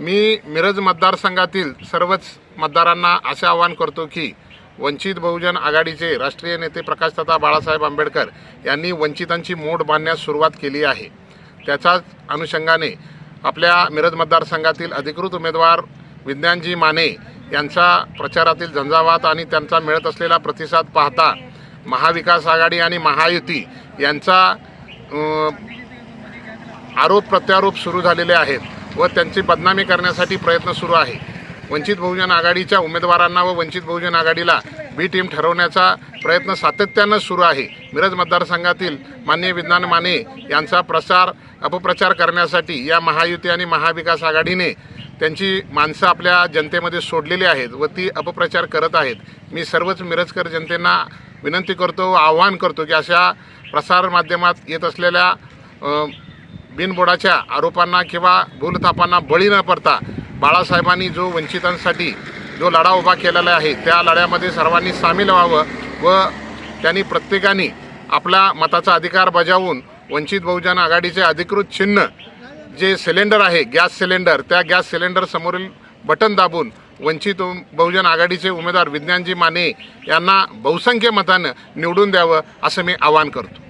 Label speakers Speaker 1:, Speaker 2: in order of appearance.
Speaker 1: मी मिरज मतदारसंघातील सर्वच मतदारांना असे आवाहन करतो की वंचित बहुजन आघाडीचे राष्ट्रीय नेते प्रकाशदादा बाळासाहेब आंबेडकर यांनी वंचितांची मोड बांधण्यास सुरुवात केली आहे. त्याच्याच अनुषंगाने आपल्या मिरज मतदारसंघातील अधिकृत उमेदवार विज्ञानजी माने यांचा प्रचारातील झंझावात आणि त्यांचा मिळत असलेला प्रतिसाद पाहता महाविकास आघाडी आणि महायुती यांचा आरोप प्रत्यारोप सुरू झालेले आहेत. व त्यांची बदनामी करण्यासाठी प्रयत्न सुरू आहे. वंचित बहुजन आघाडीच्या उमेदवारांना व वंचित बहुजन आघाडीला बी टीम ठरवण्याचा प्रयत्न सातत्यानं सुरू आहे. मिरज मतदारसंघातील माननीय विज्ञान माने यांचा प्रसार अपप्रचार करण्यासाठी या महायुती आणि महाविकास आघाडीने त्यांची माणसं आपल्या जनतेमध्ये सोडलेली आहेत व ती अपप्रचार करत आहेत. मी सर्वच मिरजकर जनतेना विनंती करतो व आवाहन करतो की अशा प्रसारमाध्यमात येत असलेल्या बिनबोडाच्या आरोपांना किंवा भूलथापांना बळी न पडता बाळासाहेबांनी जो वंचितांसाठी जो लढा उभा केलेला आहे त्या लढ्यामध्ये सर्वांनी सामील व्हावं व त्यांनी प्रत्येकाने आपला मताचा अधिकार बजावून वंचित बहुजन आघाडीचे अधिकृत चिन्ह जे सिलेंडर आहे गॅस सिलेंडर त्या गॅस सिलेंडर समोरील बटन दाबून वंचित बहुजन आघाडीचे उमेदवार विज्ञानजी माने यांना बहुसंख्य मतानं निवडून द्यावं असं मी आवाहन करतो.